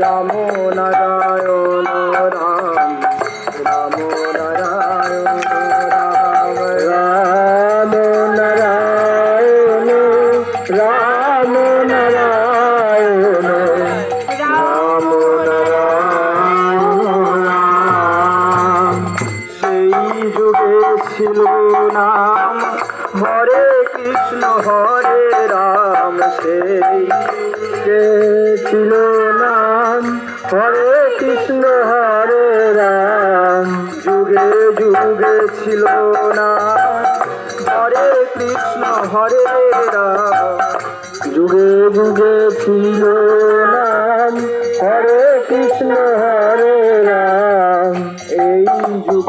রাম নারায়ণ রাম রাম নারায়ণ রাম রাম নারায়ণ রাম। নারায়ণ রাম নারায়ণ সেই যুগে ছিল নাম হরে কৃষ্ণ, হরে রাম, সেই ছিল হরে কৃষ্ণ হরে রাম। যুগে যুগে ছিল না। হরে কৃষ্ণ হরে রাম। যুগে যুগে ছিল নাম হরে কৃষ্ণ হরে রাম। এই যুগে